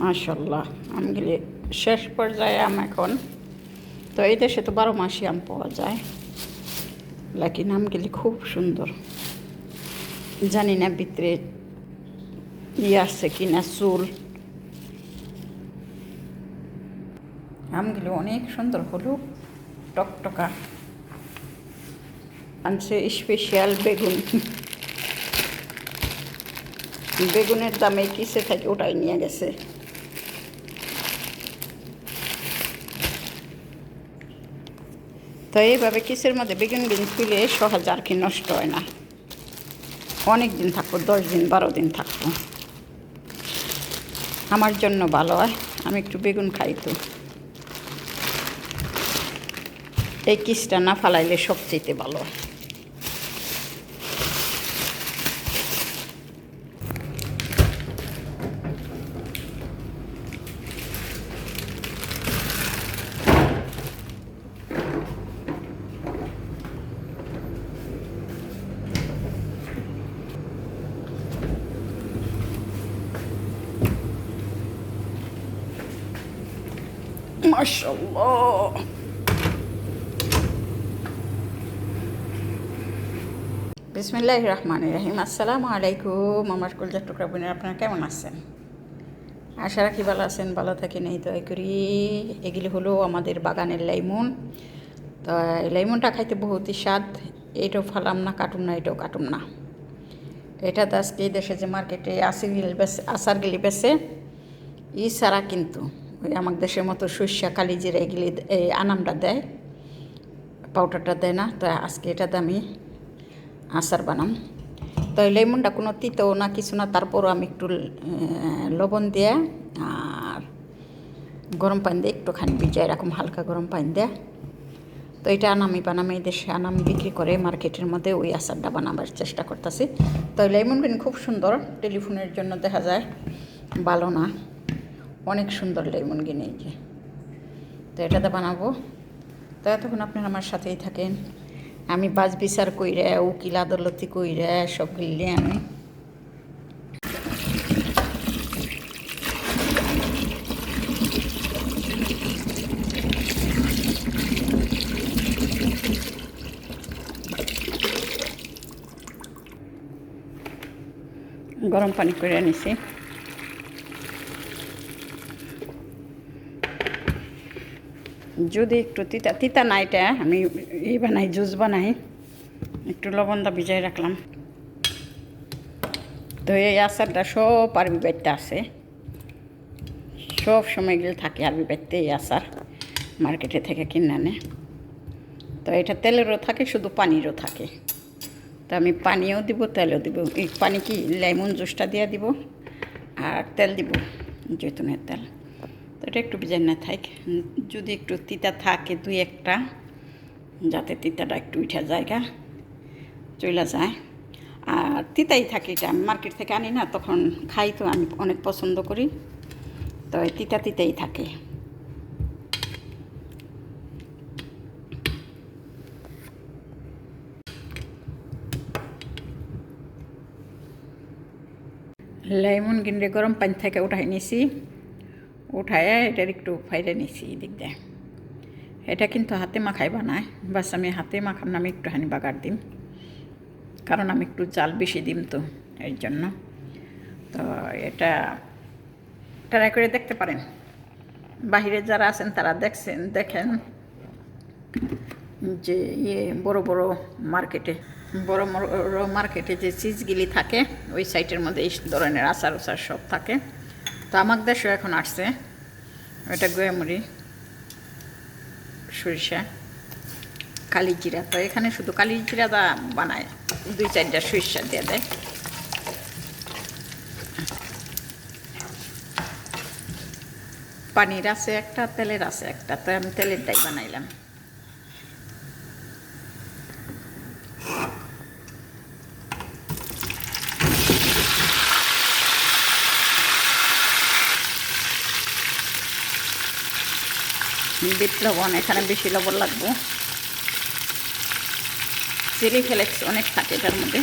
মাশাল্লাহ আমগুলি শেষ পর্যায়ে আম এখন। তো এই দেশে তো বারো মাসই আম পাওয়া যায়, লেকিন আমগুলি খুব সুন্দর। জানি না ভিতরে ইয়ে আছে কিনা, চুল। আমগুলো অনেক সুন্দর হলো, টকটকা। আনছে স্পেশাল বেগুন। বেগুনের দামে কিসে থাকে ওটাই নিয়ে গেছে। তো এইভাবে কিসের মধ্যে বেগুন বিন তুলে সহজ আর কি নষ্ট হয় না। অনেক দিন থাকব, দশ দিন, বারো দিন থাকব। আমার জন্য ভালো হয়, আমি একটু বেগুন খাই তো। এই কিসটা না ফালাইলে সবচেয়ে ভালো হয়। মাশাল্লাহ বিসমিল্লাহ রহমান রহিম আসসালামু আলাইকুম আমার কলজার টুকরা বোনের আপনারা কেমন আছেন আশা রাখি ভালো আছেন ভালো থাকেন এই দয়া করি এগুলি হলো আমাদের বাগানের লাইমন তো এই খাইতে বহুতই স্বাদ এইটাও ফালাম না কাটুম না এটাও কাটুম না এটা তো আজকে দেশে যে মার্কেটে আসির আচার গিলি বেছে ই ছাড়া কিন্তু ওই আমার দেশের মতো সর্ষা কালি জিরা এগুলি এই আনামটা দেয়, পাউডারটা দেয় না, তো আজকে এটা আমি আচার বানাম। তো লেমনটা কোনো তিতো না, কিছু না, তারপরও আমি একটু লবণ দিয়ে আর গরম পানি দিয়ে একটুখানি ভিজায় এরকম হালকা গরম পানি দেয়। তো এটা আনামি বানামি, এই দেশে আনাম বিক্রি করে মার্কেটের মধ্যে ওই আচারটা বানাবার চেষ্টা করতেছি। তো লেমন খুব সুন্দর, টেলিফোনের জন্য দেখা যায়, ভালো না। অনেক সুন্দর লেমন গ্রিন এই যে। তো এটাতে বানাবো। তো এতক্ষণ আপনারা আমার সাথেই থাকেন। আমি বাজ বিচার কইরা, উকিল আদালতি কইরা সব গিলে আমি। গরম পানি করে নিছি। যদি একটু তিতা তিতা না এটা আমি ই বানাই, জুস বানাই। একটু লবণটা ভিজাই রাখলাম। তো এই আচারটা সব আরবি বাড়িতে আছে। সব সময় গেলে থাকে আরবি বাড়িতে এই আচার, মার্কেটে থেকে কিনে আনে। তো এটা তেলেরও থাকে, শুধু পানিরও থাকে। তো আমি পানিও দিব, তেলও দিব। এই পানি কি, লেমন জুসটা দিয়ে দিব, আর তেল দিব, জৈতুনের তেল। তো এটা একটু ভিজাই না থাক। যদি একটু তিতা থাকে দুই একটা, যাতে তিতাটা একটু উঠা জায়গা চলে যায়। আর তিতাই থাকে এটা, আমি মার্কেট থেকে আনি না, তখন খাই তো, আমি অনেক পছন্দ করি। তো তিতা তিতাই থাকে। লেমন গিন্ডে গরম পানি থেকে উঠাই নিছি। উঠায়, এটার একটু ফাইরে নিছি এদিক দিয়ে। এটা কিন্তু হাতে মাখাই বানায়। বাস আমি হাতে মাখাম না আমি একটুখানি বাগার দিম। কারণ আমি একটু চাল বেশি দিম তো, এর জন্য। তো এটা ট্রাই করে দেখতে পারেন। বাহিরে যারা আছেন তারা দেখছেন, দেখেন যে ইয়ে বড় বড় মার্কেটে, বড় বড় মার্কেটে যে চিজগুলি থাকে, ওই সাইটের মধ্যে এই ধরনের আচার উচার সব থাকে। তো আমার দেশও এখন আসছে। ওটা গোয়ামুড়ি, সরিষা কালি জিরা তো এখানে শুধু কালি জিরাটা বানায়, দুই চারটা সরিষা দিয়ে দেয়। পানির আছে একটা, তেলের আছে একটা, তো আমি তেলের তেলেরটাই বানাইলাম। বিট লবণ, এখানে বেশি লবণ লাগবে। চিলি ফ্লেক্স অনেক থাকে এটার মধ্যে।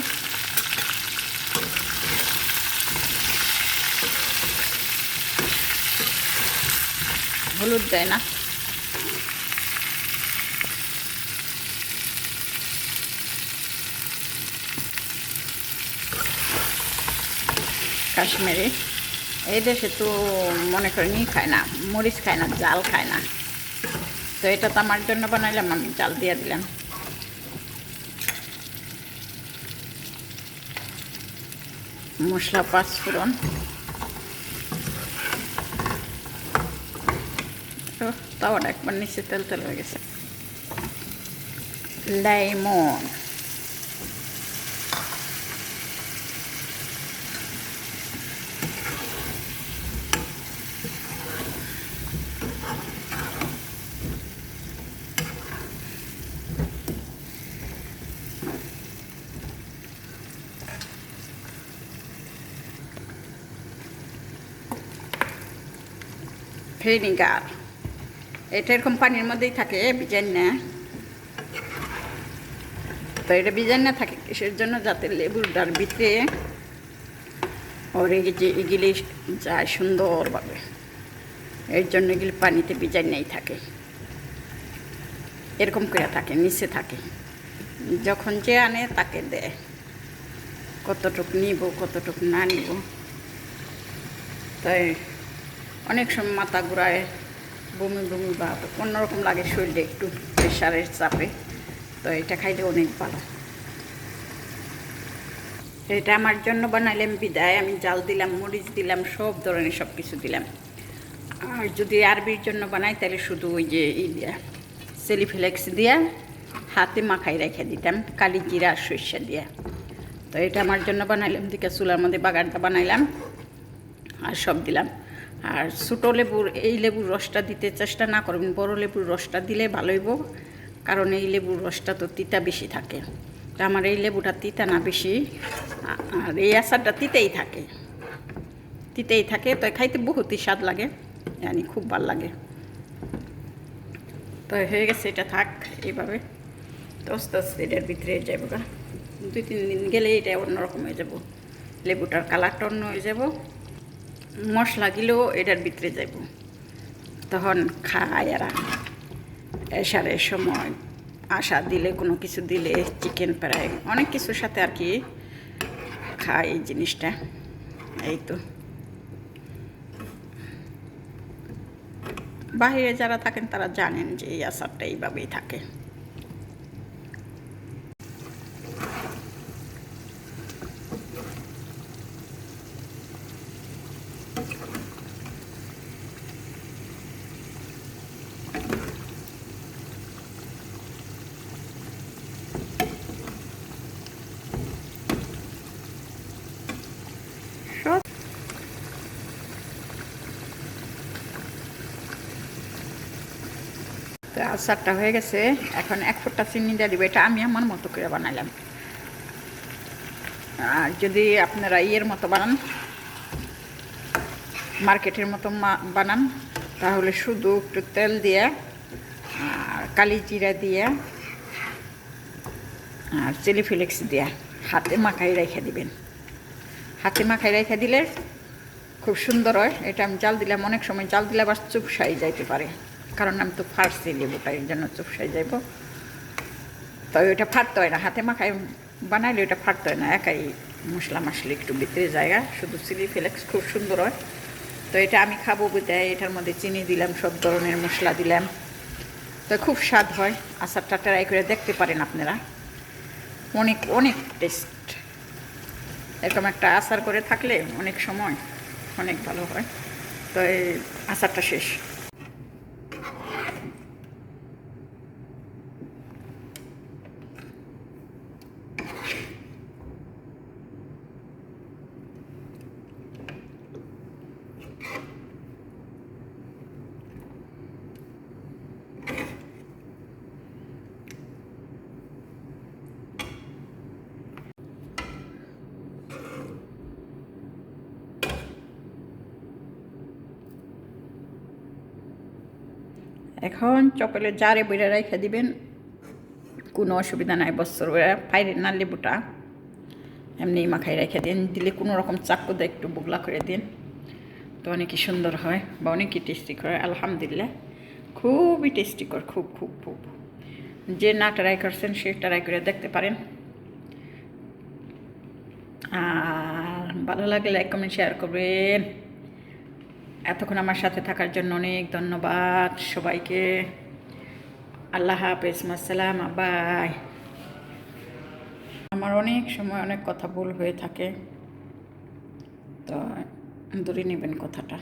হলুদ দেয় না। কাশ্মীরি। এই দেশে তো মনে করেন খায় না, মরিচ খায় না, জাল খায় না। তো এটা তো আমার জন্য বানাইলাম, আমি জাল দিয়ে দিলাম। মশলা পাঁচফোড়ন। তো তাওয়াটা একবার নিচে তেল তেল হয়ে গেছে। লেমন। ভিনিগার এটা এরকম পানির মধ্যেই থাকে বিজান না। তো এটা বিজান না থাকে কিসের জন্য? যাতে লেবুটার ভিতরে ওর এই যে এগুলি যায় সুন্দরভাবে। এর জন্য এগুলি পানিতে বিজান নেই থাকে। এরকম করে থাকে, নিচে থাকে। যখন যে আনে তাকে দেয়। কতটুক নিব, কতটুক না নিব। তাই অনেক সময় মাথা ঘুরায়, বমি বমি বা অন্যরকম লাগে শরীরে একটু প্রেশারের চাপে, তো এটা খাইলে অনেক ভালো। এটা আমার জন্য বানাইলাম বিদায়, আমি জাল দিলাম, মরিচ দিলাম, সব ধরনের সব কিছু দিলাম। আর যদি আরবির জন্য বানাই, তাহলে শুধু ওই যে ই দিয়া, সেলিফ্লেক্স দিয়া হাতে মাখাই রেখে দিতাম, কালি জিরা সর্ষে দিয়া। তো এটা আমার জন্য বানাইলাম দিকে চুলার মধ্যে বাগানটা বানাইলাম, আর সব দিলাম। আর ছোটো লেবুর, এই লেবুর রসটা দিতে চেষ্টা না করবেন, বড় লেবুর রসটা দিলে ভালোইব কারণ এই লেবুর রসটা তো তিতা বেশি থাকে। তা আমার এই লেবুটা তিতা না বেশি, আর এই আচারটা তিতেই থাকে। তিতেই থাকে, তো খাইতে বহুতই স্বাদ লাগে, জানি খুব ভালো লাগে। তো হয়ে গেছে, এটা থাক এইভাবে। তো আস্তে আস্তে এটার ভিতরে যাব দুই তিন দিন গেলে এটা অন্যরকম হয়ে যাব। লেবুটার কালারটা অন্য হয়ে যাব। মশলা গিলেও এটার ভিতরে যাইব। তখন খায় এরা এসারের সময়, আশা দিলে, কোনো কিছু দিলে চিকেন ফ্রাই অনেক কিছুর সাথে আর কি খায় এই জিনিসটা। এই তো। বাইরে যারা থাকেন তারা জানেন যে এই আচারটা এইভাবেই থাকে। তো আচারটা হয়ে গেছে। এখন এক ফোঁটা চিনি দিয়ে দিবে। এটা আমি আমার মতো করে বানালাম আর যদি আপনারা ইয়ের মতো বানান, মার্কেটের মতো বানান, তাহলে শুধু একটু তেল দিয়ে আর কালি জিরা দিয়ে আর চিলি ফ্লেক্স দিয়ে হাতে মাখাই রেখে দিবেন। হাতে মাখাই রেখে দিলে খুব সুন্দর হয়। এটা আমি জাল দিলাম। অনেক সময় জাল দিলে আবার চুপসাই যাইতে পারে। কারণ আমি তো ফাটছি লেবুটা এর জন্য চুপসাই যাইব। তবে ওটা ফাটতে হয় না, হাতে মাখায় বানাইলে ওটা ফাটতে হয় না, একাই মশলা মশলা একটু ভিতরে জায়গা। শুধু চিলি ফ্লেক্স খুব সুন্দর হয়। তো এটা আমি খাব দেয় এটার মধ্যে চিনি দিলাম, সব ধরনের মশলা দিলাম। তো খুব স্বাদ হয়, আচারটা ট্রাই করে দেখতে পারেন আপনারা। অনেক অনেক টেস্ট। এরকম একটা আচার করে থাকলে অনেক সময় অনেক ভালো হয়। তো এই আচারটা শেষ। এখন চপেলে জারে বেড়ে রেখে দিবেন। কোনো অসুবিধা নাই, বছর ফাইরেন না লেবুটা। এমনি মাখাই রেখে দিন, দিলে কোনো রকম চাকু দিয়ে একটু বুগলা করে দিন। তো অনেকই সুন্দর হয় বা অনেকই টেস্টি করে, আলহামদুলিল্লাহ। খুবই টেস্টি কর, খুব খুব খুব। যে না ট্রাই করছেন, সে ট্রাই করে দেখতে পারেন। আর ভালো লাগলে লাইক কমেন্ট শেয়ার করবেন। এতক্ষণ আমার সাথে থাকার জন্য অনেক ধন্যবাদ সবাইকে। আল্লাহ হাফেজ, মাসালাম বাই আমার অনেক সময় অনেক কথা ভুল হয়ে থাকে। তো দূরে নেবেন কথাটা।